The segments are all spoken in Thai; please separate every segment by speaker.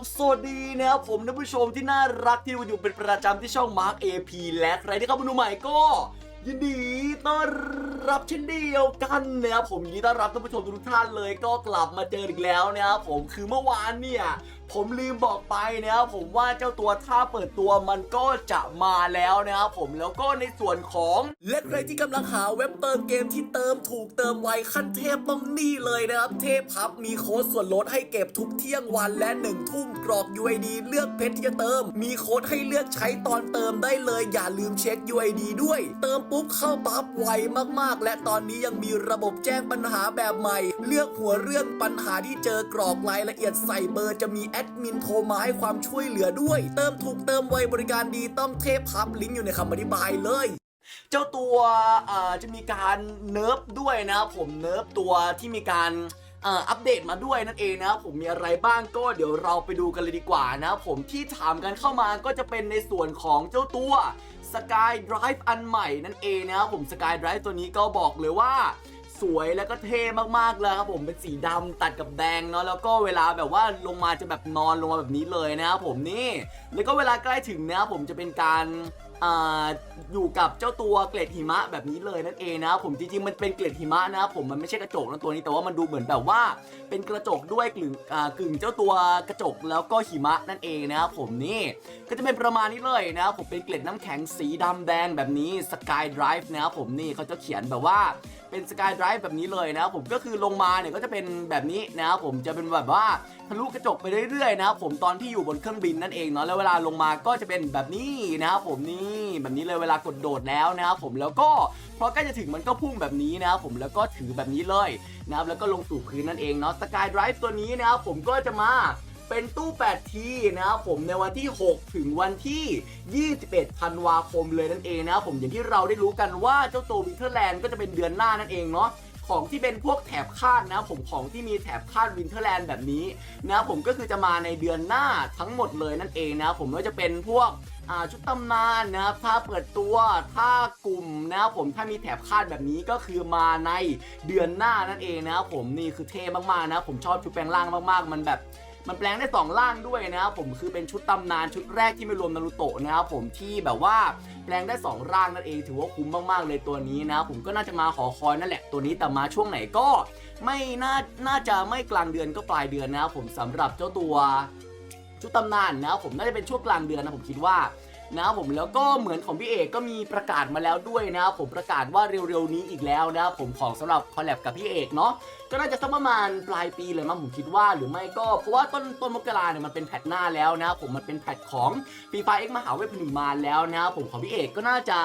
Speaker 1: บสวัสดีนะครับผมท่านผู้ชมที่น่ารักที่มาอยู่เป็นประจำที่ช่อง Mark AP และใครที่เข้ามาดูใหม่ก็ ยินดีต้อนรับเช่นเดียวกันนะครับผมยินดีต้อนรับท่านผู้ชมทุกท่านเลยก็กลับมาเจออีกแล้วนะครับผมคือเมื่อวานเนี่ย ผมลืมบอกไปนะครับผมว่าเจ้าตัวท่าเปิดตัวมันก็จะมาแล้วนะครับผมแล้วก็ในส่วนของและใครที่กำลังหาเว็บเติมเกมที่เติมถูกเติมไวขั้นเทพต้องนี่เลยนะครับ เทพพับมีโค้ดส่วนลดให้เก็บทุกเที่ยงวันและ1ทุ่มกรอก UID เลือกเพชรที่จะเติม มีโค้ดให้เลือกใช้ตอนเติมได้เลย อย่าลืมเช็ค UID ด้วย เติมปุ๊บเข้าปั๊บไวมากๆ และตอนนี้ยังมีระบบแจ้งปัญหาแบบใหม่ เลือกหัวเรื่องปัญหาที่เจอกรอกรายละเอียดใส่เบอร์จะมีแอดมินโทรมาให้ความช่วยเหลือด้วย เติมถูกเติมไวบริการดีต้องเทพพับลิงก์อยู่ในคำอธิบายเลยเจ้าตัวจะมีการเนิร์ฟด้วยนะครับผมเนิร์ฟตัวที่มีการอัปเดตมาด้วยนั่นเองนะครับผมมีอะไรบ้างก็เดี๋ยวเราไปดูกันเลยดีกว่านะครับผมที่ถามกันเข้ามาก็จะเป็นในส่วนของเจ้าตัว Sky Drive อันใหม่นั่นเองนะครับผม Sky Drive ตัวนี้ก็บอกเลยว่า สวยแล้วก็เท่มากๆเลยครับผมเป็นสีดำตัดกับแดงเนาะแล้วก็เวลาแบบว่าลงมาจะแบบนอนลงมาแบบนี้เลยนะครับผมนี่ แล้วก็เวลาใกล้ถึงนะครับผมจะเป็นการอยู่กับเจ้าตัวเกล็ดหิมะแบบนี้เลยนั่นเองนะครับผมจริงๆมันเป็นเกล็ดหิมะนะครับผมมันไม่ใช่กระจกนะตัวนี้แต่ว่ามันดูเหมือนแบบว่า เป็นกระจกด้วยกลึงอ่ากึ่งเจ้าตัวกระจกแล้วก็หิมะนั่นเองนะครับผมนี่ก็จะเป็นประมาณนี้เลยนะครับผมเป็นเกล็ดน้ำแข็งสีดำแดงแบบนี้ Sky Drive นะครับผมนี่เขาจะเขียนแบบว่า เป็นสกายไดรฟ์แบบนี้เลยนะครับผมก็คือลงมาเนี่ยก็จะเป็นแบบนี้นะครับผมจะเป็นแบบว่าทะลุกระจกไปเรื่อยๆนะครับผมตอนที่อยู่บนเครื่องบินนั่นเองเนาะแล้วเวลาลงมาก็จะเป็นแบบนี้นะครับผมนี่แบบนี้เลยเวลากดโดดแล้วนะครับผมแล้วก็พอใกล้จะถึงมันก็พุ่งแบบนี้นะครับผมแล้วก็ถือแบบนี้เลยนะครับแล้วก็ลงสู่พื้นนั่นเองเนาะสกายไดรฟ์ตัวนี้นะครับผมก็จะมา เป็นตู้8ทีนะครับผมในวันที่ 6 ถึงวันที่ 21 ธันวาคมเลยนั่นเองนะครับผมอย่างที่เราได้รู้กันว่าเจ้าตัววินเทอร์แลนด์ก็จะเป็นเดือนหน้านั่นเองเนาะของที่เป็นพวกแถบคาดนะครับผมของที่มีแถบคาดวินเทอร์แลนด์แบบนี้นะครับผมก็คือจะมาในเดือนหน้าทั้งหมดเลยนั่นเองนะครับผมไม่ว่าจะเป็นพวกชุดตำนานนะครับถ้าเปิดตัวถ้ากลุ่มนะครับผมถ้ามีแถบคาดแบบนี้ก็คือมาในเดือนหน้านั่นเองนะครับผมนี่คือเท่มากๆนะครับผมชอบชุดแปลงร่างมากๆ มันแบบ มันแปลงได้2ร่างด้วยนะครับผมคือเป็นชุดตำนานชุดแรกที่ไม่รวมนารูโตะนะครับผมที่แบบว่าแปลงได้ 2 ร่างนั่นเองถือว่าคุ้มมากๆเลยตัวนี้นะครับผมก็น่าจะมาขอคอยนั่นแหละตัวนี้แต่มาช่วงไหนก็ ไม่น่าน่าจะไม่กลางเดือนก็ปลายเดือนนะครับผมสำหรับเจ้าตัวชุดตำนานนะครับผมน่าจะเป็นช่วงกลางเดือนนะผมคิดว่า นะครับผมแล้วก็เหมือนของพี่เอกก็มีประกาศมาแล้วด้วยนะครับผมประกาศว่าเร็วๆนี้อีกแล้วนะครับผมของสำหรับคอลแลบกับพี่เอกเนาะก็น่าจะสักประมาณปลายปีเลยมั้งผมคิดว่าหรือไม่ก็เพราะว่าต้นต้นมกราเนี่ยมันเป็นแพทหน้าแล้วนะครับผมมันเป็นแพทของฟีฟาเอ็กมหาเวทผลิตมาแล้วนะครับผมของพี่เอกก็น่าจะ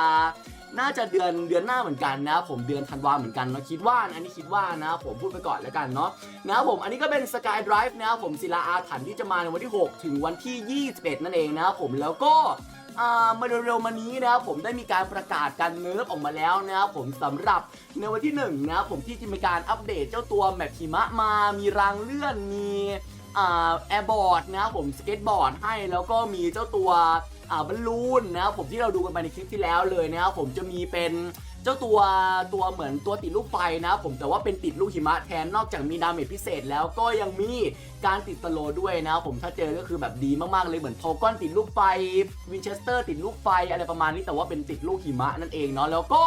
Speaker 1: น่าจะเดือนเดือนหน้าเหมือนกันนะครับผมเดือนธันวาเหมือนกันเนาะคิดว่านะอันนี้คิดว่านะผมพูดไปก่อนแล้วกันเนาะนะผมอันนี้ก็เป็นสกายไดรฟ์นะครับผมศิลาอาถรรพ์ที่จะมาในวันที่ 6 ถึงวันที่ 21 นั่นเองนะผมแล้วก็อ่า มาเร็วๆมานี้นะครับผมได้มีการประกาศการเนิร์ฟออกมาแล้วนะครับผมสำหรับในวันที่1นะครับผมที่จะมีการอัปเดตเจ้าตัวแมปหิมะมา มีรางเลื่อนมีแอร์บอร์ดนะครับผมสเก็ตบอร์ดให้แล้วก็มีเจ้าตัวบอลลูนนะครับผมที่เราดูกันไปในคลิปที่แล้วเลยนะครับผมจะมีเป็น เจ้าตัวตัวเหมือนตัวติดลูกไฟนะผมแต่ว่าเป็นติดลูกหิมะแทนนอกจากมีดาเมจพิเศษแล้วก็ยังมีการติดสโลด้วยนะผมถ้าเจอก็คือแบบดีมากๆเลยเหมือนโทก้อนติดลูกไฟวินเชสเตอร์ติดลูกไฟอะไรประมาณนี้แต่ว่าเป็นติดลูกหิมะนั่นเองเนาะแล้วก็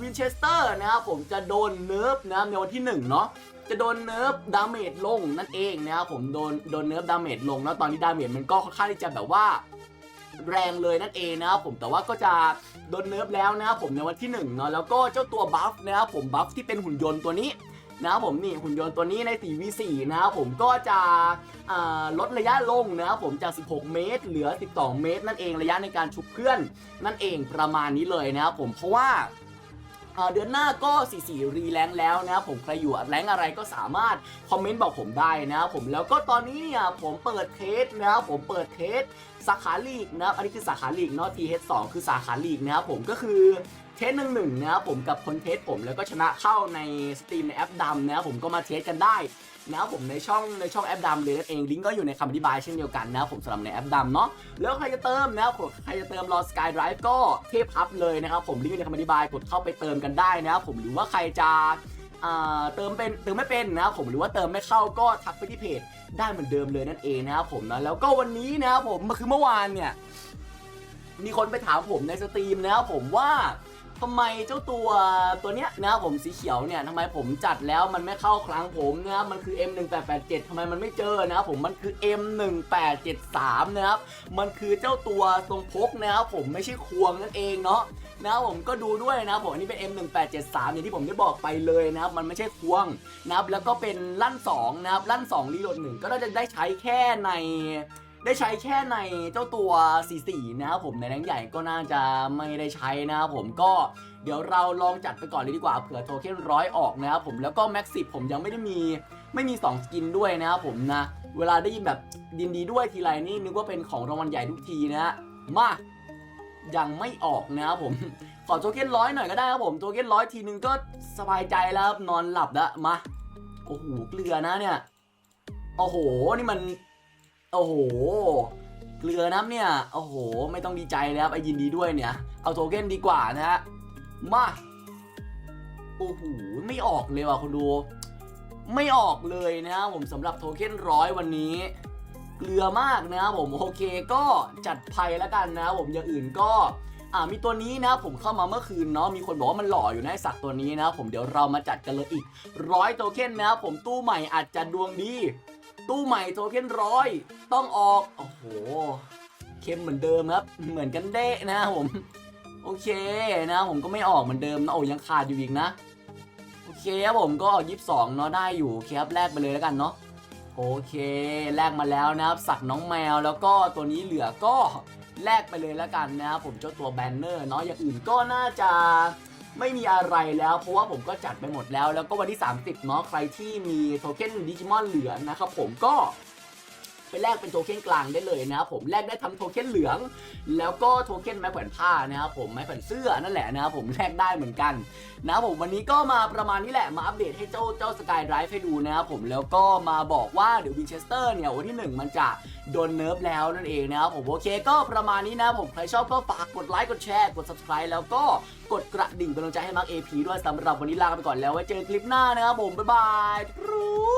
Speaker 1: วินเชสเตอร์นะครับผมจะโดนเนิร์ฟนะในวันที่1เนาะจะโดนเนิร์ฟดาเมจลงนั่นเองนะครับผมโดนโดนเนิร์ฟดาเมจลงแล้วตอนนี้ดาเมจมันก็ค่อนข้างที่จะแบบว่า แรงเลยนั่นเองนะครับผมแต่ว่าก็จะโดนเนิร์ฟแล้วนะครับผมในวันที่1เนาะแล้วก็เจ้าตัวบัฟนะครับผมบัฟที่เป็นหุ่นยนต์ตัวนี้นะครับผมนี่หุ่นยนต์ตัวนี้ใน 4v4 นะครับผมก็จะลดระยะลงนะครับผมจาก 16 เมตร เหลือ 12 เมตร นั่นเองระยะในการชุบเพื่อน นั่นเองประมาณนี้เลยนะครับผมเพราะว่าอ่าเดือนหน้าก็ 44 รีแรงแล้วนะครับผมใครอยู่แรงอะไรก็สามารถคอมเมนต์บอกผมได้นะครับผมแล้วก็ตอนนี้เนี่ยผมเปิดเทสนะครับผมเปิดเทส สาขาลีกนะครับอันนี้คือสาขาลีกเนาะ TH2 คือสาขาลีกนะครับผมก็คือเทสหนึ่งหนึ่งนะครับผมกับคนเทสผมแล้วก็ชนะเข้าในสตรีมในแอปดำนะครับผมก็มาเทสกันได้นะครับผมในช่องในช่องแอปดำเลยนั่นเองลิงก์ก็อยู่ในคำอธิบายเช่นเดียวกันนะครับผมสำหรับในแอปดำเนาะแล้วใครจะเติมนะครับผมใครจะเติมรอ Sky Drive ก็เทพอัพเลยนะครับผมลิงก์อยู่ในคำอธิบายกดเข้าไปเติมกันได้นะครับผมหรือว่าใครจะ เติมเป็นเติมไม่เป็นนะครับผมหรือว่าเติมไม่เข้าก็ทักไปที่เพจได้เหมือนเดิมเลยนั่นเองนะครับผมนะแล้วก็วันนี้นะครับผมคือเมื่อวานเนี่ยมีคนไปถามผมในสตรีมนะครับผมว่า ทำไมเจ้าตัวตัวเนี้ยนะครับผมสีเขียวเนี่ยทำไมผมจัดแล้วมันไม่เข้าครั้งผมนะครับมันคือ M1887 ทำไมมันไม่เจอนะครับผมมันคือ M1873 นะครับมันคือเจ้าตัวทรงพกนะครับผมไม่ใช่ควงนั่นเองเนาะนะครับผมก็ดูด้วยนะครับผมอันนี้เป็น M1873 อย่างที่ผมได้บอกไปเลยนะครับมันไม่ใช่ควงนะครับแล้วก็เป็นลั่น2นะครับลั่น2รีโหลดหนึ่งก็น่าจะได้ใช้แค่ใน ได้ใช้แค่ในเจ้าตัว44นะครับผมในแรงใหญ่ก็น่าจะไม่ได้ใช้นะครับผมก็เดี๋ยวเราลองจัดไปก่อนเลยดีกว่าเผื่อโทเค็นร้อยออกนะครับผมแล้วก็แม็กซิผมยังไม่ได้มีไม่มี 2 สกินด้วยนะครับผมนะ เวลาได้ยินแบบดินดีด้วยทีไรนี่นึกว่าเป็นของรางวัลใหญ่ทุกทีนะมายังไม่ออกนะครับผมขอโทเค็นร้อยหน่อยก็ได้ครับผมโทเค็นร้อยทีนึงก็สบายใจแล้วนอนหลับแล้วมาโอ้โหเกลือนะเนี่ยโอ้โหนี่มัน โอ้โห เกลือน้ำเนี่ย โอ้โห ไม่ต้องดีใจแล้วครับไอ้ยินดีด้วยเนี่ย เอาโทเค็นดีกว่านะฮะ มา โอ้โห ไม่ออกเลยว่ะคุณดู ไม่ออกเลยนะครับผมสำหรับโทเค็นร้อยวันนี้ เกลือมากนะครับผมโอเคก็จัดภัยแล้วกันนะครับผมอย่างอื่นก็อ่ามีตัวนี้นะผมเข้ามาเมื่อคืนเนาะมีคนบอกว่ามันหล่ออยู่นะสัตว์ตัวนี้นะครับผมเดี๋ยวเรามาจัดกันเลยอีกร้อยโทเค็นนะครับผมตู้ใหม่อาจจะดวงดี ตู้ใหม่โทเค็นร้อยต้องออก โอ้โห เข้มเหมือนเดิมครับ เหมือนกันเด้นะผม โอเคนะผมก็ไม่ออกเหมือนเดิมนะโอ้ยังขาดอยู่อีกนะ โอเคครับผมก็ยี่สิบสองเนาะได้อยู่เคครับแลกไปเลยแล้วกันเนาะโอเคแลกมาแล้วนะครับสักน้องแมวแล้วก็ตัวนี้เหลือก็แลกไปเลยแล้วกันนะครับผมเจ้าตัวแบนเนอร์เนาะอย่างอื่นก็น่าจะ ไม่มีอะไรแล้ว เพราะว่าผมก็จัดไปหมดแล้ว แล้วก็วันที่ 30เนาะใครที่มีโทเค็นดิจิมอนเหลือนะครับผมก็ ไปแลกเป็นโทเค็นกลางได้เลยนะครับผมแลกได้ทั้งโทเค็นเหลือง แล้วก็โทเค็นไม้แขวนผ้านะครับผมไม้แขวนเสื้อนั่นแหละนะครับผมแลกได้เหมือนกันนะครับผมวันนี้ก็มาประมาณนี้แหละมาอัปเดตให้เจ้าเจ้าสกายไดรฟ์ให้ดูนะครับผมแล้วก็มาบอกว่าเดี๋ยววินเชสเตอร์เนี่ยวันที่ 1 มันจะโดนเนิร์ฟแล้วนั่นเองนะครับผมโอเคก็ประมาณนี้นะผมใครชอบก็ฝากกดไลค์กดแชร์กด subscribe แล้วก็กดกระดิ่งเป็นกำลังใจให้มาร์คเอพีด้วยสำหรับวันนี้ลาไปก่อนแล้วไว้เจอกันคลิปหน้านะครับผมบ๊ายบายรู้